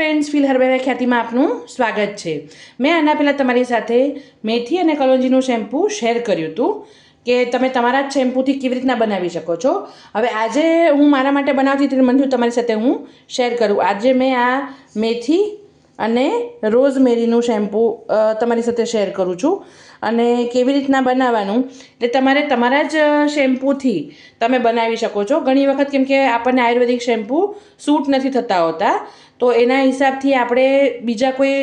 Friends fill હર્બેરા ખ્યાતિમાં આપનું સ્વાગત છે. મેં આના પહેલાં તમારી સાથે મેથી અને કલોંજીનું શેમ્પૂ શેર કર્યું હતું કે તમે તમારા જ શેમ્પૂથી કેવી રીતના બનાવી શકો છો. હવે આજે હું મારા માટે બનાવતી હતી મને તમારી સાથે હું શેર કરું. આજે મેં આ મેથી અને રોઝમેરીનું શેમ્પૂ તમારી સાથે શેર કરું છું અને કેવી રીતના બનાવવાનું. એટલે તમારે તમારા જ શેમ્પૂથી તમે બનાવી શકો છો. ઘણી વખત કેમ કે આપણને આયુર્વેદિક શેમ્પૂ સૂટ નથી થતા હોતા. તો એના હિસાબથી આપણે બીજા કોઈ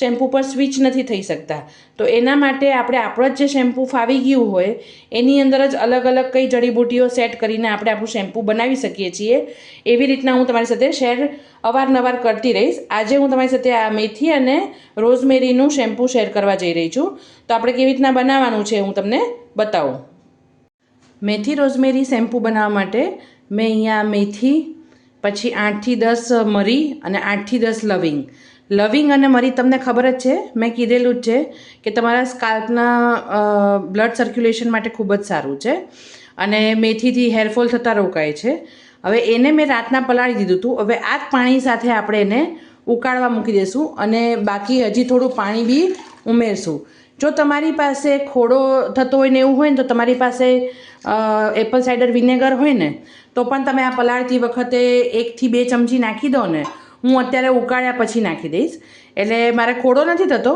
શેમ્પૂ પર સ્વિચ નથી થઈ શકતા. તો એના માટે આપણે આપણો જ જે શેમ્પૂ ફાવી ગયું હોય, એની અંદર જ અલગ અલગ કઈ જડીબુટીઓ સેટ કરીને આપણે આપણું શેમ્પૂ બનાવી શકીએ છીએ. એવી રીતના હું તમારી સાથે શેર અવારનવાર કરતી રહીશ. આજે હું તમારી સાથે આ મેથી અને રોઝમેરીનું શેમ્પૂ શેર કરવા જઈ રહી છું. તો આપણે કેવી રીતના બનાવવાનું છે હું તમને બતાવું. મેથી રોઝમેરી શેમ્પૂ બનાવવા માટે મેં અહીંયા મેથી પછી આઠથી દસ મરી અને આઠથી દસ લવિંગ. લવિંગ અને મરી તમને ખબર જ છે, મેં કીધેલું જ છે કે તમારા સ્કાલ્પના બ્લડ સર્ક્યુલેશન માટે ખૂબ જ સારું છે અને મેથીથી હેરફોલ થતાં રોકાય છે. હવે એને મેં રાતના પલાળી દીધું હતું હવે આ જ પાણી સાથે આપણે એને ઉકાળવા મૂકી દઈશું અને બાકી હજી થોડું પાણી બી ઉમેરશું. જો તમારી પાસે ખોડો થતો હોય ને એવું હોય ને તો તમારી પાસે એપલ સાઇડર વિનેગર હોય ને, તો પણ તમે આ પલાળતી વખતે એકથી બે ચમચી નાખી દો ને, હું અત્યારે ઉકાળ્યા પછી નાખી દઈશ. એટલે મારે ખોડો નથી થતો,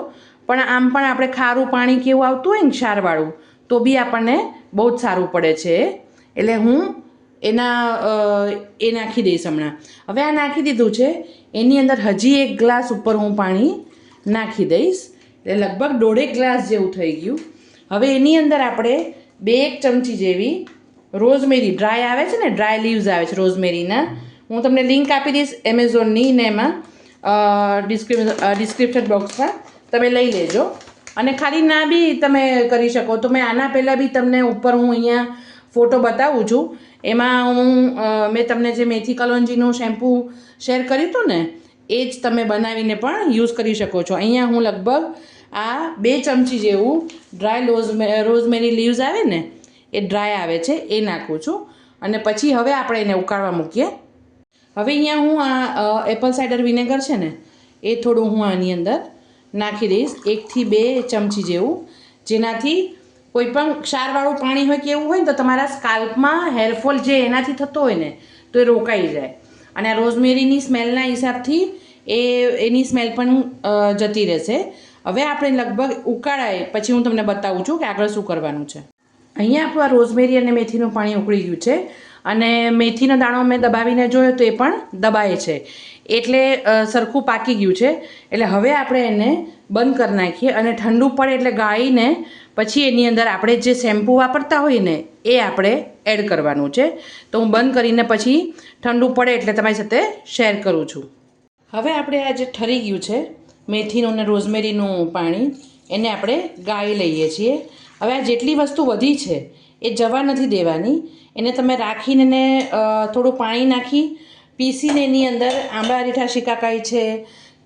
પણ આમ પણ આપણે ખારું પાણી કેવું આવતું હોય ને ક્ષારવાળું, તો બી આપણને બહુ જ સારું પડે છે. એટલે હું એના એ નાખી દઈશ હમણાં. હવે આ નાખી દીધું છે, એની અંદર હજી એક ગ્લાસ ઉપર હું પાણી નાખી દઈશ. એટલે લગભગ દોઢેક ગ્લાસ જેવું થઈ ગયું. હવે એની અંદર આપણે બે એક ચમચી જેવી રોઝમેરી ડ્રાય આવે છે ને ડ્રાય લીવ્સ આવે છે રોઝમેરીના. હું તમને લિંક આપી દઈશ એમેઝોનની ને એમાં ડિસ્ક્રિપ ડિસ્ક્રિપ્શન બોક્સમાં તમે લઈ લેજો. અને ખાલી ના બી તમે કરી શકો. તો મેં આના પહેલાં બી તમને ઉપર હું અહીંયા ફોટો બતાવું છું. એમાં હું મેં તમને જે મેથી કલોંજીનું શેમ્પૂ શેર કર્યું હતું ને એ જ તમે બનાવીને પણ યુઝ કરી શકો છો. અહીંયા હું લગભગ આ બે ચમચી જેવું ડ્રાય રોઝ રોઝમેરી લીવ્સ આવે ને, એ ડ્રાય આવે છે, એ નાખું છું. અને પછી હવે આપણે એને ઉકાળવા મૂકીએ. હવે અહીંયા હું આ એપલ સાઇડર વિનેગર છે ને, એ થોડું હું આની અંદર નાખી દઈશ. એકથી બે ચમચી જેવું. જેનાથી કોઈ પણ ક્ષારવાળું પાણી હોય કે એવું હોય ને, તો તમારા સ્કાલ્પમાં હેરફોલ જે એનાથી થતો હોય ને, તો એ રોકાઈ જાય. અને આ રોઝમેરીની સ્મેલના હિસાબથી એ, એની સ્મેલ પણ જતી રહેશે. હવે આપણે લગભગ ઉકાળાય પછી હું તમને બતાવું છું કે આગળ શું કરવાનું છે. અહીંયા આપણું આ રોઝમેરી અને મેથીનું પાણી ઉકળી ગયું છે. અને મેથીનો દાણો મેં દબાવીને જોયો તો એ પણ દબાય છે. એટલે સરખું પાકી ગયું છે. એટલે હવે આપણે એને બંધ કરી નાખીએ અને ઠંડુ પડે એટલે ગાળીને પછી એની અંદર આપણે જે શેમ્પૂ વાપરતા હોઈએ ને, એ આપણે એડ કરવાનું છે. તો હું બંધ કરીને પછી ઠંડુ પડે એટલે તમારી સાથે શેર કરું છું. હવે આપણે આ જે ઠરી ગયું છે, મેથીનું અને રોઝમેરીનું પાણી, એને આપણે ગાળી લઈએ છીએ. હવે આ જેટલી વસ્તુ વધી છે, એ જવા નથી દેવાની. એને તમે રાખીને એને થોડું પાણી નાખી, પીસીને એની અંદર આંબળા રીઠા શિકાકાઈ છે,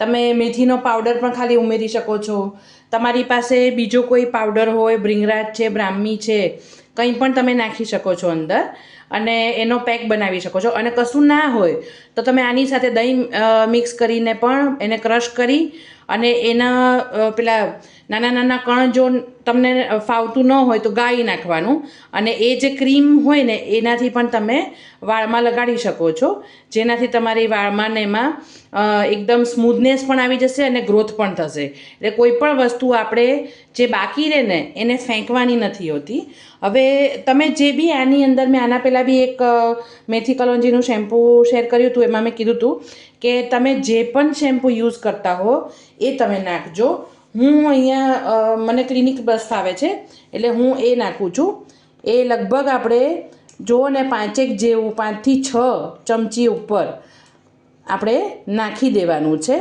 તમે મેથીનો પાવડર પણ ખાલી ઉમેરી શકો છો. તમારી પાસે બીજો કોઈ પાવડર હોય બ્રિંગરાજ છે, બ્રાહ્મી છે કંઈ પણ તમે નાખી શકો છો અંદર અને એનો પેક બનાવી શકો છો. અને કશું ના હોય તો તમે આની સાથે દહીં મિક્સ કરીને પણ એને ક્રશ કરી અને એના પેલા નાના નાના કણ જો તમને ફાવતું ન હોય તો ગાળી નાખવાનું. અને એ જે ક્રીમ હોય ને, એનાથી પણ તમે વાળમાં લગાડી શકો છો. જેનાથી તમારી વાળમાં ને એમાં એકદમ સ્મૂથનેસ પણ આવી જશે અને ગ્રોથ પણ થશે. એટલે કોઈ પણ વસ્તુ આપણે જે બાકી રહે ને, એને ફેંકવાની નથી હોતી. હવે તમે જે બી આની અંદર મેં આના પહેલાં બી એક મેથી કલોંજીનું શેમ્પૂ શેર કર્યું હતું, એમાં મેં કીધું હતું કે તમે જે પણ શેમ્પૂ યુઝ કરતા હો, એ તમે નાખજો. હું અહીંયા મને ક્લિનિક બ્રશ આવે છે, એટલે હું એ નાખું છું. એ લગભગ આપણે જુઓ ને પાંચેક જેવું, પાંચથી છ ચમચી ઉપર આપણે નાખી દેવાનું છે.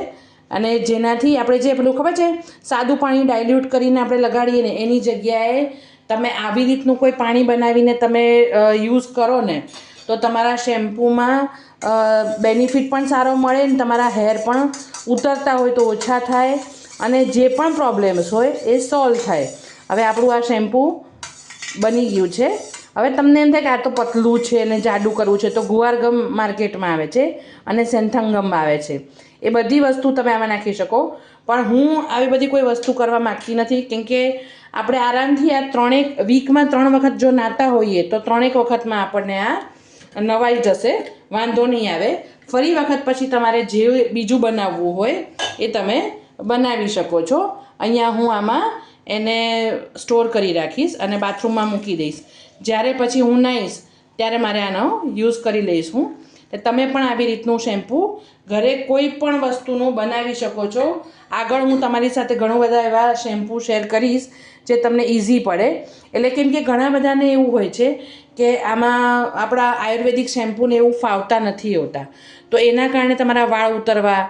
અને જેનાથી આપણે જે પેલું ખબર છે, સાદું પાણી ડાયલ્યુટ કરીને આપણે લગાડીએ ને, એની જગ્યાએ તમે આવી રીતનું કોઈ પાણી બનાવીને તમે યુઝ કરો ને, તો તમારા શેમ્પૂમાં બેનિફિટ પણ સારો મળે ને તમારા હેર પણ ઉતરતા હોય તો ઓછા થાય. અને જે પણ પ્રોબ્લેમ્સ હોય એ સોલ્વ થાય. હવે આપણું આ શેમ્પૂ બની ગયું છે. હવે તમને એમ થાય કે આ તો પતલું છે ને જાડું કરવું છે, તો ગુવારગમ માર્કેટમાં આવે છે અને સેન્થંગમ આવે છે. એ બધી વસ્તુ તમે આમાં નાખી શકો. પણ હું આવી બધી કોઈ વસ્તુ કરવા માગતી નથી, કેમ કે આપણે આરામથી આ ત્રણેક વીકમાં ત્રણ વખત જો નાતા હોઈએ, તો ત્રણેક વખતમાં આપણને આ નવાઈ જશે. વાંધો નહીં આવે. ફરી વખત પછી તમારે જે બીજું બનાવવું હોય એ તમે બનાવી શકો છો. અહીંયા હું આમાં એને સ્ટોર કરી રાખીશ અને બાથરૂમમાં મૂકી દઈશ. જ્યારે પછી હું નાહીશ ત્યારે મારે આનો યુઝ કરી લઈશ હું. તમે પણ આવી રીતનું શેમ્પૂ ઘરે કોઈ પણ વસ્તુનું બનાવી શકો છો. આગળ હું તમારી સાથે ઘણું બધા એવા શેમ્પૂ શેર કરીશ જે તમને ઇઝી પડે. એટલે કેમ કે ઘણા બધાને એવું હોય છે કે આમાં આપણા આયુર્વેદિક શેમ્પૂને એવું ફાવતા નથી હોતા. તો એના કારણે તમારા વાળ ઉતરવા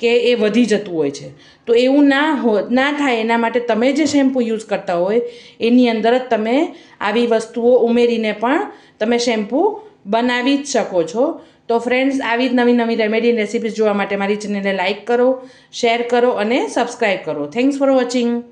કે એ વધી જતું હોય છે. તો એવું ના હો, ના થાય એના માટે તમે જે શેમ્પૂ યુઝ કરતા હોય, એની અંદર જ તમે આવી વસ્તુઓ ઉમેરીને પણ તમે શેમ્પૂ બનાવી જ શકો છો. તો ફ્રેન્ડ્સ આવી જ નવી નવી રેમેડી રેસિપીઝ જોવા માટે મારી ચેનલને લાઇક કરો શેર કરો અને સબસ્ક્રાઈબ કરો. Thanks for watching